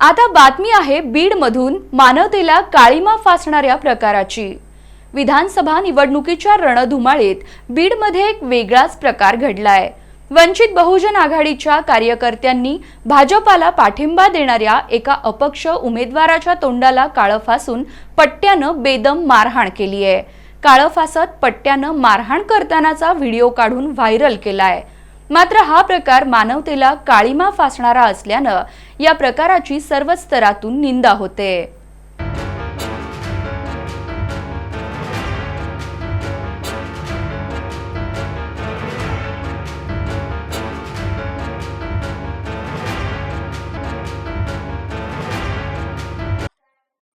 आता बातमी आहे बीडमधून मानवतेला काळीमा फासणाऱ्या प्रकाराची. विधानसभा निवडणुकीच्या रणधुमाळीत बीडमध्ये एक वेगळाच प्रकार घडलाय. वंचित बहुजन आघाडीच्या कार्यकर्त्यांनी भाजपाला पाठिंबा देणाऱ्या एका अपक्ष उमेदवाराच्या तोंडाला काळं फासून पट्ट्यानं बेदम मारहाण केली आहे काळं फासत पट्ट्यानं मारहाण करतानाचा व्हिडिओ काढून व्हायरल केलाय. मात्र हा प्रकार मानवतेला काळीमा फासणारा असल्यानं या प्रकाराची सर्व स्तरातून निंदा होते.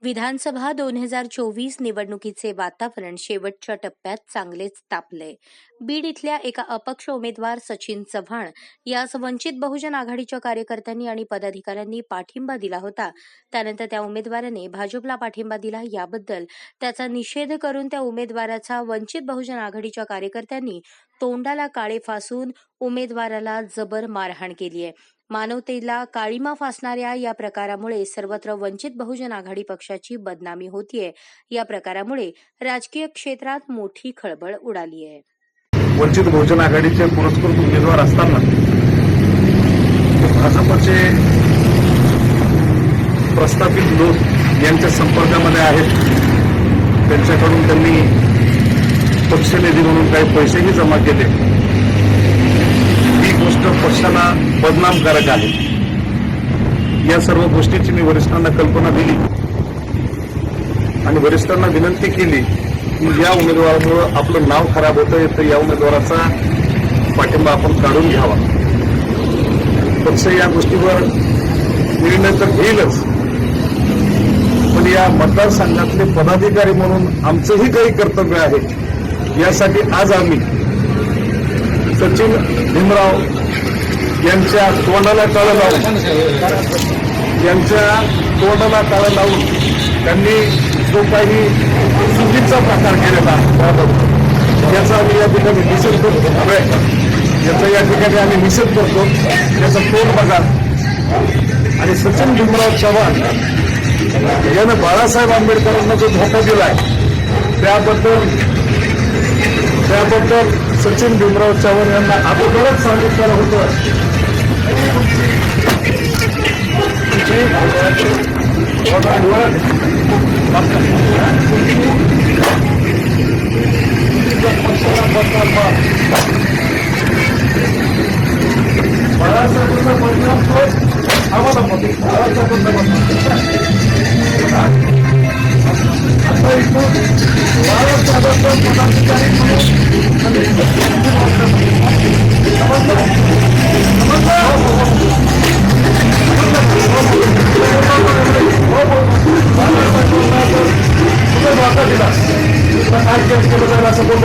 विधानसभा दोन हजार चोवीस निवडणुकीचे वातावरण शेवटच्या टप्प्यात चांगलेच तापले. बीड इथल्या एका अपक्ष उमेदवार सचिन चव्हाण यास वंचित बहुजन आघाडीच्या कार्यकर्त्यांनी आणि पदाधिकाऱ्यांनी पाठिंबा दिला होता. त्यानंतर त्या उमेदवाराने भाजपला पाठिंबा दिला याबद्दल त्याचा निषेध करून त्या उमेदवाराचा वंचित बहुजन आघाडीच्या कार्यकर्त्यांनी तोंडाला काळे फासून उमेदवाराला जबर मारहाण केली आहे मानवतेला काळीमा फासणाऱ्या या प्रकारामुळे सर्वत्र वंचित बहुजन आघाडी पक्षाची बदनामी होतीये. या प्रकारामुळे राजकीय क्षेत्रात मोठी खळबळ उडाली आहे वंचित बहुजन आघाडीचे पुरस्कृत उमेदवार असताना भाजपचे प्रस्थापित लोक यांच्या संपर्कामध्ये आहेत. त्यांच्याकडून त्यांनी पक्षनिधी म्हणून काही पैसेही जमा केले. गोष्ट पक्षाला बदनामकारक आहे. या सर्व गोष्टीची मी वरिष्ठांना कल्पना दिली. आणि वरिष्ठांना विनंती केली की या उमेदवारामुळं आपलं नाव खराब होतंय तर या उमेदवाराचा पाठिंबा आपण काढून घ्यावा. पक्ष या गोष्टीवर निर्णय तर घेईलच. पण या मतदारसंघातले पदाधिकारी म्हणून आमचंही काही कर्तव्य आहे. यासाठी आज आम्ही सचिन भीमराव यांच्या तोंडाला टाळं लावून यांच्या तोंडाला टाळं लावून त्यांनी जो काही चुकीचा प्रकार केलेला आहे त्याबद्दल याचा आम्ही या ठिकाणी निषेध करतो. याचा या ठिकाणी आम्ही निषेध करतो. त्याचा तोंड बघा. आणि सचिन भीमराव चव्हाण यानं बाळासाहेब आंबेडकरांना जो धोका दिलाय त्याबद्दल त्याबद्दल सचिन भीमराव चव्हाण यांना अगोदरच सांगितलेलं होतं बाळासाहेबांचा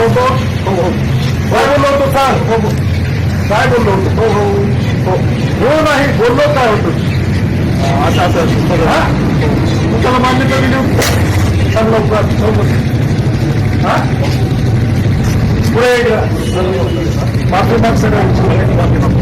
जाईल असं बोललो होतो हो हो काय बोललो होतो सांग हो हो काय बोललो होतो हो हो हो हो नाही बोललो काय होतो असं असं हा तुला मान्यता दिली सांग लवकर हो, हो. हा पुढे एकदा माफी माग सगळ्यांची माफी माग